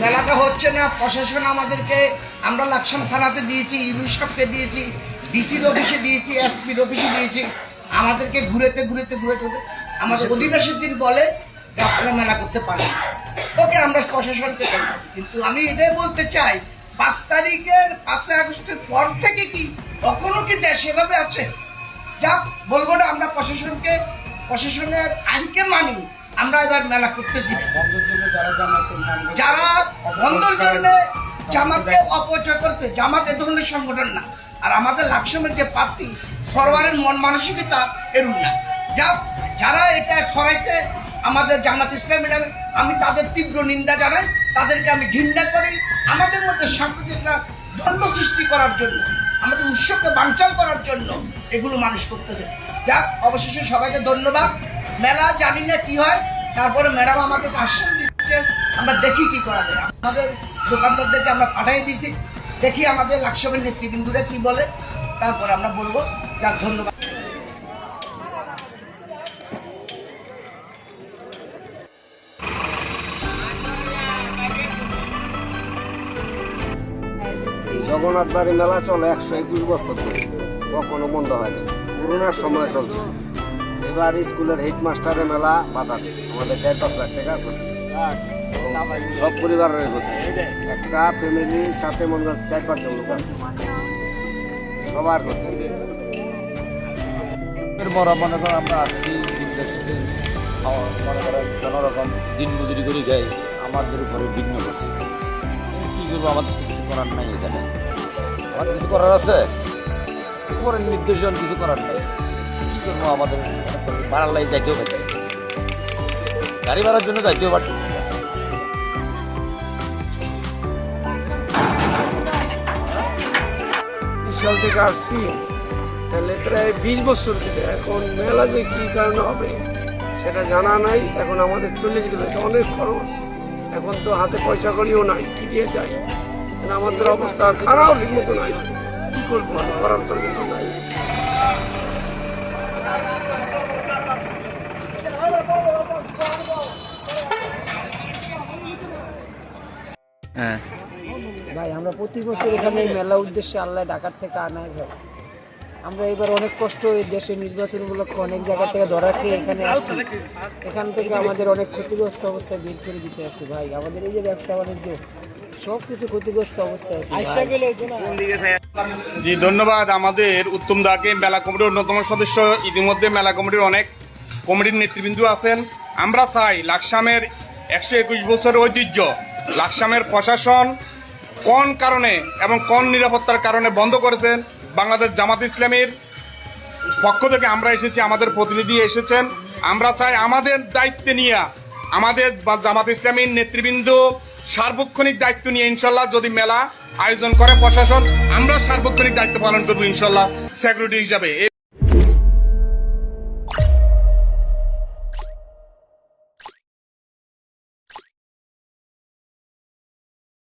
মেলাটা হচ্ছে না, প্রশাসন আমাদেরকে, আমরা লাকসাম থানাতে দিয়েছি ইউনি দিয়েছি, ডিসির অফিসে দিয়েছি, এসপির অফিসে দিয়েছি। আমাদেরকে ঘুরেতে ঘুরেতে ঘুরেতে আমাদের অধিবাসীর দিন বলে যে আপনারা মেলা করতে পারেন ওকে, আমরা প্রশাসনকে বলব। কিন্তু আমি এটাই বলতে চাই, পাঁচ তারিখের, পাঁচই আগস্টের পর থেকে কি কখনো কি দেশ এভাবে আছে? যা বলব না, আমরা প্রশাসনকে, প্রশাসনের আইনকে মানি আমরা এবার মেলা করতেছি। যারা বন্ধর জন্য জামাতকে অপচয় করছে, জামাত এ ধরনের সংগঠন না। আর আমাদের লাকসামের যে প্রার্থী সরকারের মন মানসিকতা এরুন না। যা, যারা এটা ছড়াইছে আমাদের জামাত ইসলামী নামে আমি তাদের তীব্র নিন্দা জানাই। তাদেরকে আমি ঘৃণা করি। আমাদের মধ্যে সাংস্কৃতিকরা দ্বন্দ্ব সৃষ্টি করার জন্য, আমাদের উৎসবকে বাঞ্চাল করার জন্য এগুলো মানুষ করতে করতেছে। যাক, অবশেষে সবাইকে ধন্যবাদ। মেলা জানি না কি হয়? তারপরে ম্যাডাম আমাকে আশ্বাস দিচ্ছে, আমরা দেখি কি করা যায়। আমাদের দোকানদারদেরকে আমরা পাঠাই দিয়েছি। দেখি আমাদের লাকসবের নেতৃবৃন্দুরা কি বলে। তারপরে আমরা বলব, যাক, ধন্যবাদ। জগন্নাথ বাড়ি মেলা চলে একশো একুশ বছর ধরে। কখনো বন্ধ হয়নি। করোনার সময় চলছে। এবার স্কুলের হেডমাস্টারের মেলা বাধা দিচ্ছে আমাদের চার পাঁচ লাখ টাকা। সব পরিবারের ক্ষতি একটা ফ্যামিলির সাথে মনে হয় চার পাঁচজন লোক সবার ক্ষতি মনে করেন আমরা আসছি মনে করেন কোনো রকম দিন মজুরি করে যাই, আমাদের উপরে বিঘ্ন করছে। কি করব, আমাদের কিছু করার নাই এখানে। আমাদের কিছু করার আছে? নির্দেশন কিছু করার নাই। করব আমাদের ভাড়ার লাগে যাইতেও পারছি গাড়ি ভাড়ার জন্য যাইতেও পারছি না। সাল থেকে আসছি। তাহলে প্রায় বিশ বছর থেকে এখন মেলা যে কি কারণে হবে, সেটা জানা নাই। এখন আমাদের চলে যেতে অনেক খরচ। এখন তো হাতে পয়সা করিও নাই, কি দিয়ে যাই? আমাদের অবস্থা খারাপ, ঠিক মতো নাই। কি করব করার তো কিছু নাই। ভাই আমরা প্রতি বছর এখানে মেলা উদ্দেশ্যে আল্লাহ ঢাকার থেকে আনাই ভাই। আমরা এবার অনেক কষ্ট এই দেশে নির্বাচন উপলক্ষে অনেক জায়গা থেকে ধরা খেয়ে এখানে আসছি। এখান থেকে আমাদের অনেক ক্ষতিগ্রস্ত অবস্থায় বের করে দিতে আসছি ভাই। আমাদের এই যে ব্যবসা বাণিজ্য সব কিছু ক্ষতিগ্রস্ত অবস্থায় আছে জি ধন্যবাদ আমাদের উত্তম দাকে। মেলা কমিটির অন্যতম সদস্য। ইতিমধ্যে মেলা কমিটির অনেক কমিটির নেতৃবৃন্দ আছেন। আমরা চাই লাকসামের একশো একুশ বছরের ঐতিহ্য লাকসামের প্রশাসন কোন কারণে এবং কোন নিরাপত্তার কারণে বন্ধ করেছেন? বাংলাদেশ জামাত ইসলামীর পক্ষ থেকে আমরা এসেছি, আমাদের প্রতিনিধি এসেছেন। আমরা চাই আমাদের দায়িত্বে নিয়ে, আমাদের জামাত ইসলামীর নেতৃবৃন্দ সার্বক্ষণিক দায়িত্ব নিয়ে ইনশাল্লাহ যদি মেলা আয়োজন করে প্রশাসন, আমরা সার্বক্ষণিক দায়িত্ব পালন করব ইনশাল্লাহ সিকিউরিটি হিসাবে।